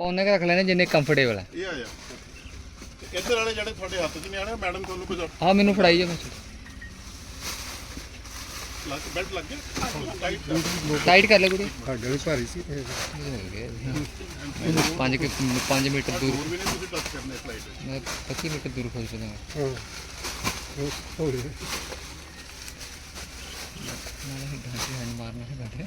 ਪੌਨੇ ਕੁ ਰੱਖ ਲੈਣੇ ਜਿੰਨੇ ਕੰਫਰਟੇਬਲ ਹੈ ਇਹ ਆ ਜਾ ਤੇ ਇੱਧਰ ਵਾਲੇ ਜਿਹੜੇ ਤੁਹਾਡੇ ਹੱਥ 'ਚ ਨਹੀਂ ਆਣੇ ਮੈਡਮ ਤੁਹਾਨੂੰ ਕੁਝ ਹਾਂ ਮੈਨੂੰ ਫੜਾਈ ਜਾ ਲੱਗ ਬੈਲਟ ਲੱਗ ਗਿਆ? ਟਾਈਟ ਟਾਈਟ ਕਰ ਲੈ ਕੁੜੀ। ਸਾਡੇ ਵੀ ਭਾਰੀ ਸੀ। ਤੇ 5 ਕਿ 5 ਮੀਟਰ ਦੂਰ ਹੋਰ ਵੀ ਨਹੀਂ ਤੁਸੀਂ ਟੱਚ ਕਰਨੇ ਫਲਾਈਟ ਮੈਂ 25 ਮੀਟਰ ਦੂਰ ਖੋਜ ਪਦਾ ਹਾਂ। ਉਹ ਥੋੜੀ ਨਾਲੇ ਡਾਂਟੇ ਹਨ ਮਾਰਨਾ ਹੈ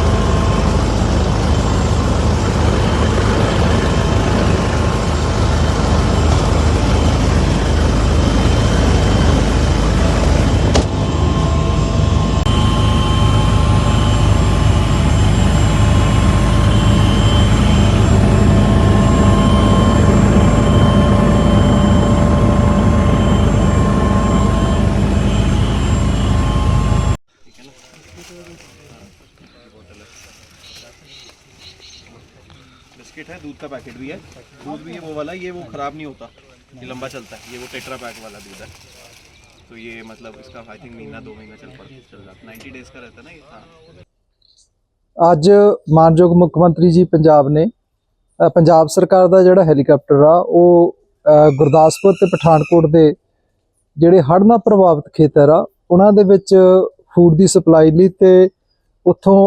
बिस्किट है दूध का पैकेट भी है दूध भी है वो वाला ये वो ख़राब नहीं होता ये लंबा चलता है ये वो टेट्रा पैक वाला दूध है तो ये मतलब इसका आई थिंक महीना दो महीना चल पड़ चल जाता नाइन्टी डेज़ का रहता है ना ये हाँ ਅੱਜ ਮਾਨਯੋਗ ਮੁੱਖ ਮੰਤਰੀ ਜੀ ਪੰਜਾਬ ਨੇ ਅ, ਪੰਜਾਬ ਸਰਕਾਰ ਦਾ ਜਿਹੜਾ ਹੈਲੀਕਾਪਟਰ ਆ ਉਹ ਅ, ਗੁਰਦਾਸਪੁਰ ਤੇ ਪਠਾਨਕੋਟ ਦੇ ਜਿਹੜੇ ਹੜ੍ਹ ਨਾਲ ਪ੍ਰਭਾਵਿਤ ਖੇਤਰ ਆ ਉਹਨਾਂ ਦੇ ਵਿੱਚ ਫੂਡ ਦੀ ਸਪਲਾਈ ਲਈ ਤੇ ਉੱਥੋਂ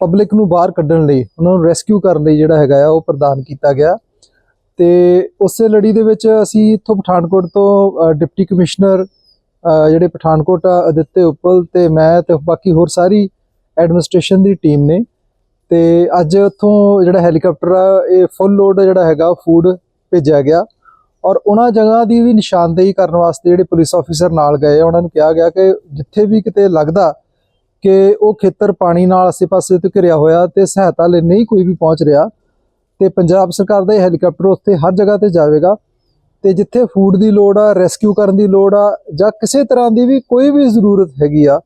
ਪਬਲਿਕ ਨੂੰ ਬਾਹਰ ਕੱਢਣ ਲਈ ਉਹਨਾਂ ਨੂੰ ਰੈਸਕਿਊ ਕਰਨ ਲਈ ਜਿਹੜਾ ਹੈਗਾ ਆ ਉਹ ਪ੍ਰਦਾਨ ਕੀਤਾ ਗਿਆ। ਤੇ ਉਸੇ ਲੜੀ ਦੇ ਵਿੱਚ ਅਸੀਂ ਇੱਥੋਂ ਪਠਾਨਕੋਟ ਤੋਂ ਡਿਪਟੀ ਕਮਿਸ਼ਨਰ ਜਿਹੜੇ ਪਠਾਨਕੋਟ ਆ ਅਦਿੱਤੇ ਉਪਲ ਤੇ ਮੈਂ ਤੇ ਬਾਕੀ ਹੋਰ ਸਾਰੀ ਐਡਮਿਨਿਸਟ੍ਰੇਸ਼ਨ ਦੀ ਟੀਮ ਨੇ। ਤੇ ਅੱਜ ਉੱਥੋਂ ਜਿਹੜਾ ਹੈਲੀਕਾਪਟਰ ਆ ਇਹ ਫੁੱਲ ਲੋਡ ਜਿਹੜਾ ਹੈਗਾ ਫੂਡ ਭੇਜਿਆ ਗਿਆ। ਔਰ ਉਹਨਾਂ ਜਗ੍ਹਾ ਦੀ ਵੀ ਨਿਸ਼ਾਨਦੇਹੀ ਕਰਨ ਵਾਸਤੇ ਜਿਹੜੇ ਪੁਲਿਸ ਆਫੀਸਰ ਨਾਲ ਗਏ ਆ, ਉਹਨਾਂ ਨੂੰ ਕਿਹਾ ਗਿਆ ਕਿ ਜਿੱਥੇ ਵੀ ਕਿਤੇ ਲੱਗਦਾ ਕਿ ਉਹ ਖੇਤਰ ਪਾਣੀ ਨਾਲ ਆਸੇ-ਪਾਸੇ ਤੋਂ ਘਿਰਿਆ ਹੋਇਆ ਤੇ ਸਹਾਇਤਾ ਲਈ ਨਹੀਂ ਕੋਈ ਵੀ ਪਹੁੰਚ ਰਿਹਾ ਤੇ ਪੰਜਾਬ ਸਰਕਾਰ ਦਾ ਇਹ ਹੈਲੀਕਾਪਟਰ ਉੱਥੇ ਹਰ ਜਗ੍ਹਾ ਤੇ ਜਾਵੇਗਾ ਤੇ ਜਿੱਥੇ ਫੂਡ ਦੀ ਲੋੜ ਆ ਰੈਸਕਿਊ ਕਰਨ ਦੀ ਲੋੜ ਆ ਜਾਂ ਕਿਸੇ ਤਰ੍ਹਾਂ ਦੀ ਵੀ ਕੋਈ ਵੀ ਜ਼ਰੂਰਤ ਹੈਗੀ ਆ,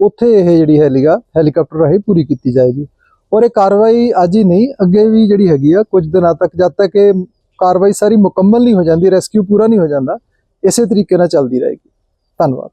ਉੱਥੇ ਇਹ ਜਿਹੜੀ ਹੈਲੀਗਾ ਹੈਲੀਕਾਪਟਰ ਰਾਹੀਂ ਪੂਰੀ ਕੀਤੀ ਜਾਏਗੀ। ਔਰ ਇਹ ਕਾਰਵਾਈ ਅੱਜ ਹੀ ਨਹੀਂ, ਅੱਗੇ ਵੀ ਜਿਹੜੀ ਹੈਗੀ ਆ, ਕੁਝ ਦਿਨਾਂ ਤੱਕ ਜਦ ਤੱਕ ਇਹ ਕਾਰਵਾਈ ਸਾਰੀ ਮੁਕੰਮਲ ਨਹੀਂ ਹੋ ਜਾਂਦੀ ਰੈਸਕਿਊ ਪੂਰਾ ਨਹੀਂ ਹੋ ਜਾਂਦਾ, ਇਸੇ ਤਰੀਕੇ ਨਾਲ ਚੱਲਦੀ ਰਹੇਗੀ। ਧੰਨਵਾਦ।